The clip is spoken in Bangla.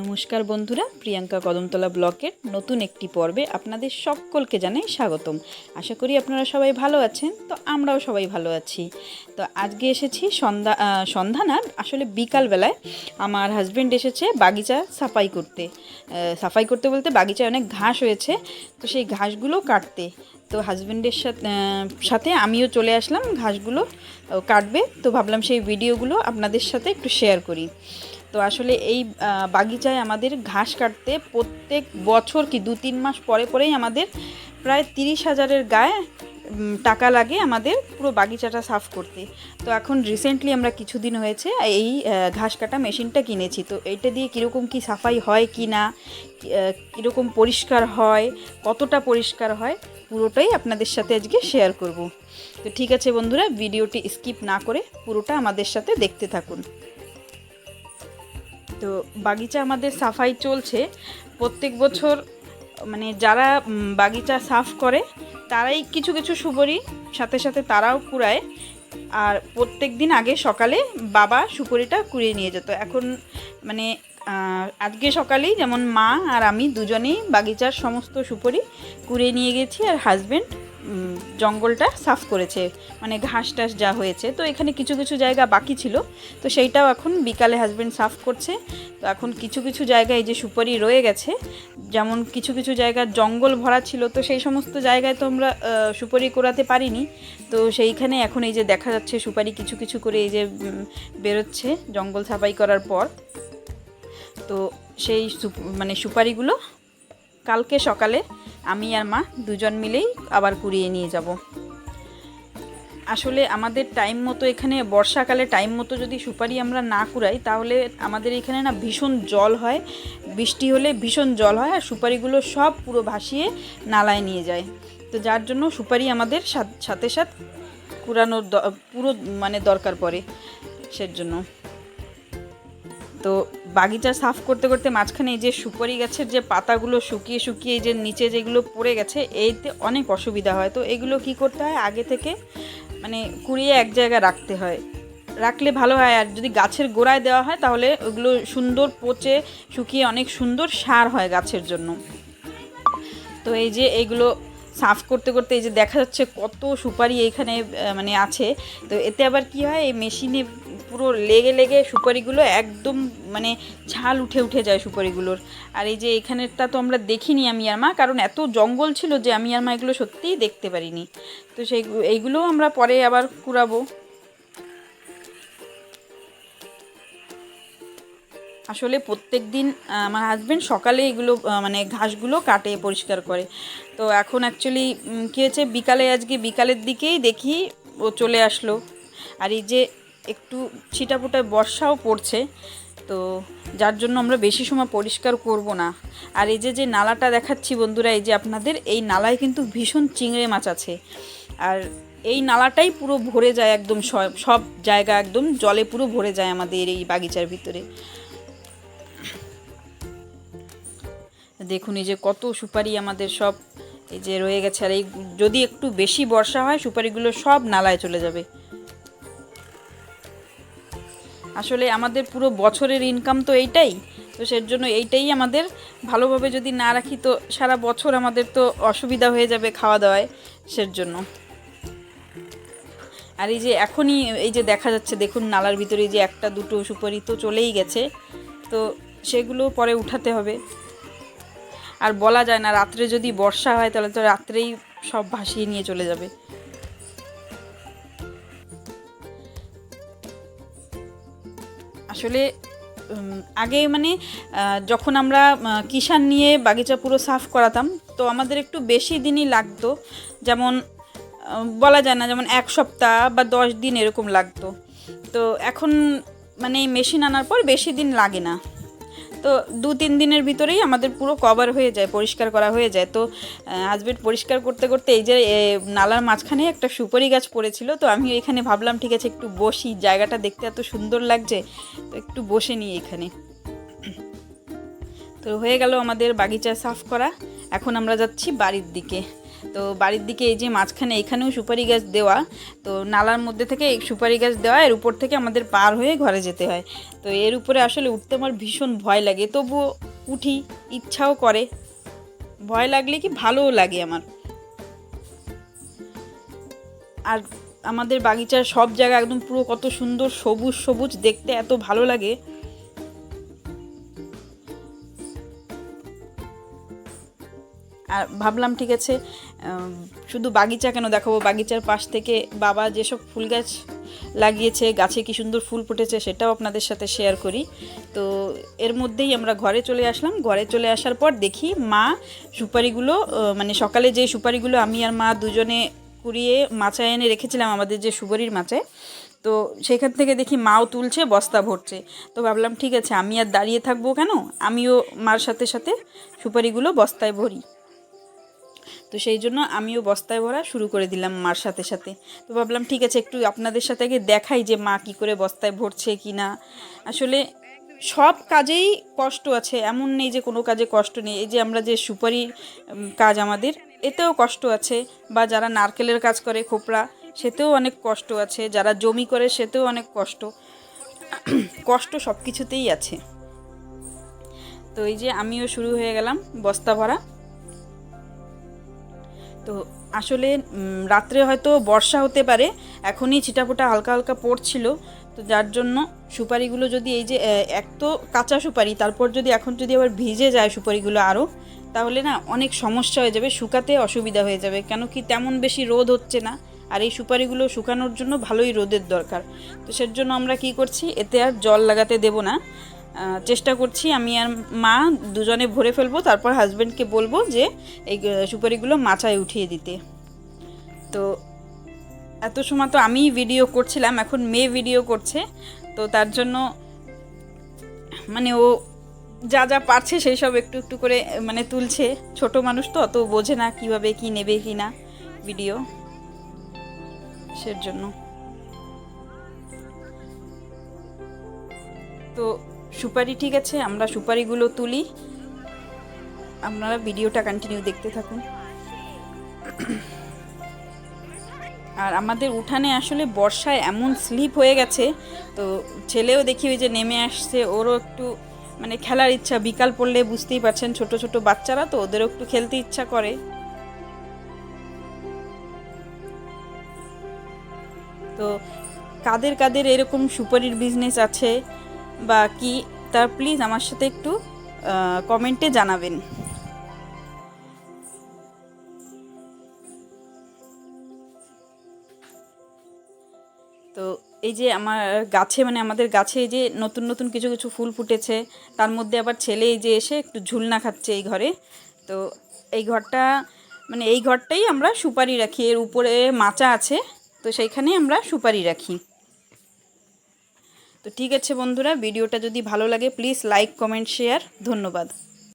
নমস্কার বন্ধুরা, প্রিয়াঙ্কা কদমতলা ব্লকের নতুন একটি পর্বে আপনাদের সকলকে জানাই স্বাগতম। আশা করি আপনারা সবাই ভালো আছেন, তো আমরাও সবাই ভালো আছি। তো আজকে এসেছি সন্ধ্যা সন্ধ্যা না, আসলে বিকালবেলায় আমার হাজব্যান্ড এসেছে বাগিচা সাফাই করতে। সাফাই করতে বলতে বাগিচায় অনেক ঘাস হয়েছে, তো সেই ঘাসগুলো কাটতে। তো হাজব্যান্ডের সাথে সাথে আমিও চলে আসলাম, ঘাসগুলো কাটবে। তো ভাবলাম সেই ভিডিওগুলো আপনাদের সাথে একটু শেয়ার করি। তো আসলে এই বাগিচায় আমাদের ঘাস কাটতে প্রত্যেক বছর কি দু তিন মাস পরে পরেই আমাদের প্রায় তিরিশ হাজারের গায়ে টাকা লাগে আমাদের পুরো বাগিচাটা সাফ করতে। তো এখন রিসেন্টলি আমরা কিছুদিন হয়েছে এই ঘাস কাটা মেশিনটা কিনেছি। তো এইটা দিয়ে কীরকম কি সাফাই হয় কি না কীরকম পরিষ্কার হয়, কতটা পরিষ্কার হয়, পুরোটাই আপনাদের সাথে আজকে শেয়ার করব। তো ঠিক আছে বন্ধুরা, ভিডিওটি স্কিপ না করে পুরোটা আমাদের সাথে দেখতে থাকুন। তো বাগিচা আমাদের সাফাই চলছে। প্রত্যেক বছর মানে যারা বাগিচা সাফ করে, তারাই কিছু কিছু সুপরি, সাথে সাথে তারাও কুড়ায়। আর প্রত্যেক দিন আগে সকালে বাবা সুপরিটা কুড়িয়ে নিয়ে যেত। এখন মানে আজকে সকালেই যেমন মা আর আমি দুজনেই বাগিচার সমস্ত সুপরি কুড়িয়ে নিয়ে গেছি আর হাজবেন্ড জঙ্গলটা সাফ করেছে মানে ঘাস টাস যা হয়েছে। তো এখানে কিছু কিছু জায়গা বাকি ছিল, তো সেইটাও এখন বিকালে হাজব্যান্ড সাফ করছে। তো এখন কিছু কিছু জায়গায় এই যে সুপারি রয়ে গেছে, যেমন কিছু কিছু জায়গা জঙ্গল ভরা ছিল, তো সেই সমস্ত জায়গায় তো আমরা সুপারি করাতে পারিনি। তো সেইখানে এখন এই যে দেখা যাচ্ছে সুপারি কিছু কিছু করে এই যে বেরোচ্ছে জঙ্গল সাফাই করার পর। তো সেই মানে সুপারিগুলো কালকে সকালে আমি আর মা দুজন মিলেই আবার কুড়িয়ে নিয়ে যাব। আসলে আমাদের টাইম মতো এখানে, বর্ষাকালে টাইম মতো যদি সুপারি আমরা না কুড়াই, তাহলে আমাদের এখানে না ভীষণ জল হয়, বৃষ্টি হলে ভীষণ জল হয় আর সুপারিগুলো সব পুরো ভাসিয়ে নালায় নিয়ে যায়। তো যার জন্য সুপারি আমাদের সাথ- সাথে কুড়ানোর পুরো মানে দরকার পড়ে, সের জন্য। তো বাগিচা সাফ করতে করতে মাঝখানে এই যে সুপারি গাছের যে পাতাগুলো শুকিয়ে শুকিয়ে যে নিচে যেগুলো পড়ে গেছে, এইতে অনেক অসুবিধা হয়। তো এগুলো কি করতে হয়? আগে থেকে মানে কুড়িয়ে এক জায়গায় রাখতে হয়। রাখলে ভালো হয়। আর যদি গাছের গোড়ায় দেওয়া হয়, তাহলে ওগুলো সুন্দর পচে শুকিয়ে অনেক সুন্দর সার হয় গাছের জন্য। তো এই যে এইগুলো সাফ করতে করতে এই যে দেখা যাচ্ছে কত সুপারি এইখানে মানে আছে। তো এতে আবার কি হয়, এই মেশিনে পুরো লেগে লেগে সুপারিগুলো একদম মানে ছাল উঠে উঠে যায় সুপারিগুলোর। আর এই যে এখানেরটা তো আমরা দেখিনি আমি আর মা, কারণ এত জঙ্গল ছিল যে আমি আর মা এগুলো সত্যিই দেখতে পারিনি। তো সেই, এইগুলোও আমরা পরে আবার কুড়াবো। আসলে প্রত্যেক দিন আমার হাজব্যান্ড সকালে এগুলো মানে ঘাসগুলো কাটে, পরিষ্কার করে। তো এখন অ্যাকচুয়ালি কী হয়েছে, বিকালে, আজকে বিকালের দিকেই দেখি ও চলে আসলো। আর এই যে একটু ছিটাফোটা বর্ষাও পড়ছে, তো যার জন্য আমরা বেশি সময় পরিষ্কার করব না। আর এই যে যে নালাটা দেখাচ্ছি বন্ধুরা, এই যে আপনাদের, এই নালায় কিন্তু ভীষণ চিংড়ে মাছ আছে। আর এই নালাটাই পুরো ভরে যায় একদম সব জায়গা একদম জলে পুরো ভরে যায় আমাদের এই বাগিচার ভিতরে। দেখুন এই যে কত সুপারি আমাদের সব এই যে রয়ে গেছে। আর এই যদি একটু বেশি বর্ষা হয়, সুপারিগুলো সব নালায় চলে যাবে। আসলে আমাদের পুরো বছরের ইনকাম তো এইটাই, তো সের জন্য এইটাই আমাদের। ভালোভাবে যদি না রাখি তো সারা বছর আমাদের তো অসুবিধা হয়ে যাবে খাওয়া দাওয়ায় সের জন্য আর এই যে এখনই এই যে দেখা যাচ্ছে, দেখুন নালার ভিতরে যে একটা দুটো সুপারি তো চলেই গেছে। তো সেগুলো পরে উঠাতে হবে। আর বলা যায় না, রাত্রে যদি বর্ষা হয় তাহলে তো রাত্রেই সব ভাসিয়ে নিয়ে চলে যাবে। আসলে আগে মানে যখন আমরা কিষান নিয়ে বাগিচা পুরো সাফ করাতাম, তো আমাদের একটু বেশি দিনই লাগতো। যেমন বলা যায় না, যেমন এক সপ্তাহ বা দশ দিন এরকম লাগতো। তো এখন মানে মেশিন আনার পর বেশি দিন লাগে না। তো দু তিন দিনের ভিতরেই আমাদের পুরো কভার হয়ে যায়, পরিষ্কার করা হয়ে যায়। তো হাজবেন্ড পরিষ্কার করতে করতে এই যে নালার মাঝখানে একটা সুপারি গাছ পড়েছিল, তো আমি এখানে ভাবলাম, ঠিক আছে, একটু বসি, জায়গাটা দেখতে এত সুন্দর লাগছে, তো একটু বসে নিই এখানে। তো হয়ে গেল আমাদের বাগিচা সাফ করা। এখন আমরা যাচ্ছি বাড়ির দিকে। তো বাড়ির দিকে এই যে মাঝখানে এখানেও সুপারি গাছ দেওয়া, তো নালার মধ্যে থেকে সুপারি গাছ দেওয়া, এর উপর থেকে আমাদের পার হয়ে ঘরে যেতে হয়। তো এর উপরে আসলে উঠতে আমার ভীষণ ভয় লাগে তবুও উঠি, ইচ্ছাও করে। ভয় লাগলে কি ভালোও লাগে আমার। আর আমাদের বাগিচার সব জায়গা একদম পুরো কত সুন্দর সবুজ সবুজ, দেখতে এত ভালো লাগে। আর ভাবলাম ঠিক আছে শুধু বাগিচা কেন দেখাবো? বাগিচার পাশ থেকে বাবা যেসব ফুল গাছ লাগিয়েছে, গাছে কি সুন্দর ফুল ফুটেছে সেটাও আপনাদের সাথে শেয়ার করি। তো এর মধ্যেই আমরা ঘরে চলে আসলাম। ঘরে চলে আসার পর দেখি মা সুপারিগুলো মানে সকালে যে সুপারিগুলো আমি আর মা দুজনে কুড়িয়ে মাচায় এনে রেখেছিলাম আমাদের যে সুপারির মাচায়, তো সেখান থেকে দেখি মাও তুলছে, বস্তা ভরছে। তো ভাবলাম ঠিক আছে, আমি আর দাঁড়িয়ে থাকব কেন? আমিও মার সাথে সাথে সুপারিগুলো বস্তায় ভরি। তো সেই জন্য আমিও বস্তায় ভরা শুরু করে দিলাম মার সাথে সাথে। তো ভাবলাম ঠিক আছে একটু আপনাদের সাথে আগে দেখাই যে মা কি করে বস্তায় ভরছে কি না আসলে সব কাজেই কষ্ট আছে এমন নেই যে কোনো কাজে কষ্ট নেই। এই যে আমরা যে সুপারির উম, কাজ আমাদের এতেও কষ্ট আছে। বা যারা নারকেলের কাজ করে খোপড়া সেতেও অনেক কষ্ট আছে। যারা জমি করে সেতেও অনেক কষ্ট। কষ্ট সব কিছুতেই আছে। তো এই যে আমিও শুরু হয়ে গেলাম বস্তা ভরা। তো আসলে রাত্রে হয়তো বর্ষা হতে পারে, এখনই ছিটাফোটা হালকা হালকা পড়ছিল, তো যার জন্য সুপারিগুলো যদি এই যে এক তো কাঁচা সুপারি, তারপর যদি এখন যদি আবার ভিজে যায় সুপারিগুলো আরও, তাহলে না অনেক সমস্যা হয়ে যাবে, শুকাতে অসুবিধা হয়ে যাবে, কেন কি তেমন বেশি রোদ হচ্ছে না, আর এই সুপারিগুলো শুকানোর জন্য ভালোই রোদের দরকার। তো সের জন্য আমরা কি করছি, এতে আর জল লাগাতে দেব না। চেষ্টা করছি আমি আর মা দুজনে ভরে ফেলব, তারপর হাজব্যান্ডকে বলব যে এই সুপারিগুলো মাচায় উঠিয়ে দিতে। তো এত সময় তো আমিই ভিডিও করছিলাম, এখন মেয়ে ভিডিও করছে, তো তার জন্য মানে ও যা যা পারছে সেই সব একটু একটু করে মানে তুলছে। ছোট মানুষ তো, অত বোঝে না কীভাবে কি নেবে কি না ভিডিও সের জন্য তো সুপারি ঠিক আছে, আমরা সুপারিগুলো তুলি। আপনারা ভিডিওটা কন্টিনিউ দেখতে থাকুন। আর আমাদের উঠানে আসলে বর্ষায় এমন স্লিপ হয়ে গেছে, তো ছেলেও দেখি ওই যে নেমে আসছে, ওরও একটু মানে খেলার ইচ্ছা, বিকাল পড়লে বুঝতেই পারছেন ছোট ছোট বাচ্চারা তো, ওদেরও একটু খেলতে ইচ্ছা করে। তো কাদের কাদের এরকম সুপারির বিজনেস আছে? বা কি, তার প্লিজ আমার সাথে একটু কমেন্টে জানাবেন। তো এই যে আমার গাছে মানে আমাদের গাছে এই যে নতুন নতুন কিছু কিছু ফুল ফুটেছে, তার মধ্যে আবার ছেলে এই যে এসে একটু ঝুলনা খাচ্ছে এই ঘরে। তো এই ঘরটা মানে এই ঘরটাই আমরা সুপারি রাখি, এর উপরে মাচা আছে, তো সেইখানেই আমরা সুপারি রাখি। তো ঠিক আছে বন্ধুরা ভিডিওটা যদি ভালো লাগে প্লিজ লাইক কমেন্ট শেয়ার ধন্যবাদ।